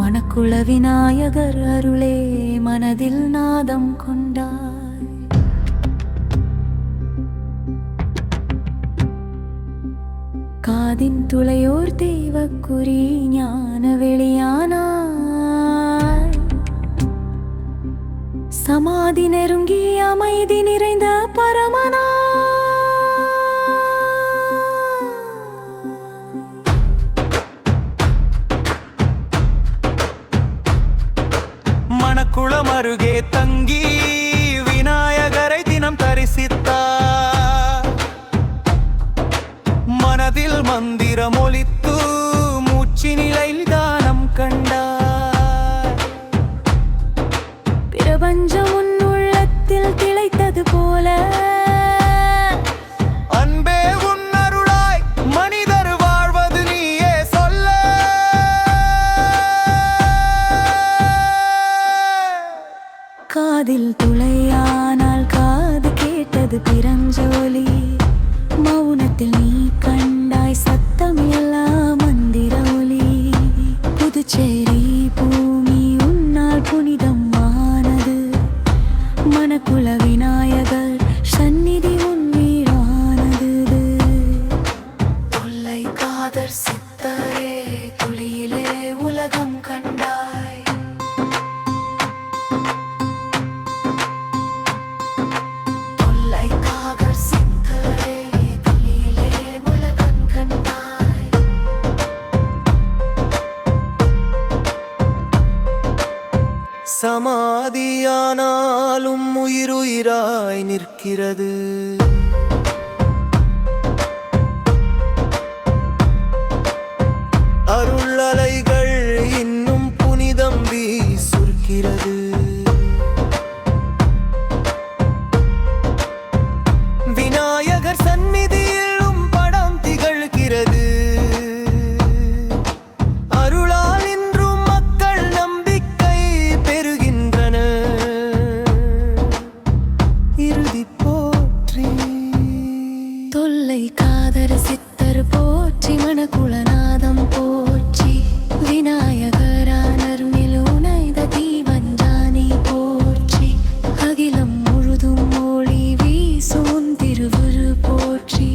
மணக்குள விநாயகர் அருளே மனதில் நாதம் கொண்டாய். காதின் துளையோர் தெய்வக்குறி ஞான வெளியானாய். சமாதி நெருங்கி அமைதி நிறைந்த பரமனா குளம் அருகே தங்கி விநாயகரை தினம் தரிசித்தார் மனதில் மந்திரம் ஒலித்து மூச்சு நிலையில் தானம் கண்டார். பிரபஞ்சம் காதில் துளையானால் காது கேட்டது பிரஞ்சோலி மௌனத்தில் நீ கண்டாய் சத்தம் எல்லாம் மந்திர ஒலி புதுச்சேரி பூமி உன்னால் புனிதமானது மனக்குல விநாயகர் சந்நிதி உன் வீடானது. தொல்லை காதர் சித்தர் சமாதியானாலும் உயிருயிராய் நிற்கிறது. போற்றி. தொல்லை காதர் சித்தர் போற்றி மணக்குளநாதம் போற்றி. விநாயகரானர் மிலுனைத தீவஞ்சானி போற்றி. அகிலம் முழுதும் மொழி வீசும் திருவுரு போற்றி.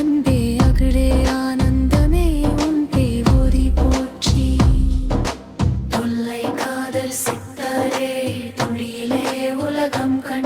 அன்பே அகடே ஆனந்தமே உன் தேவோரி போற்றி. தொல்லை காதர் சித்தரே துளியிலே உலகம் கண்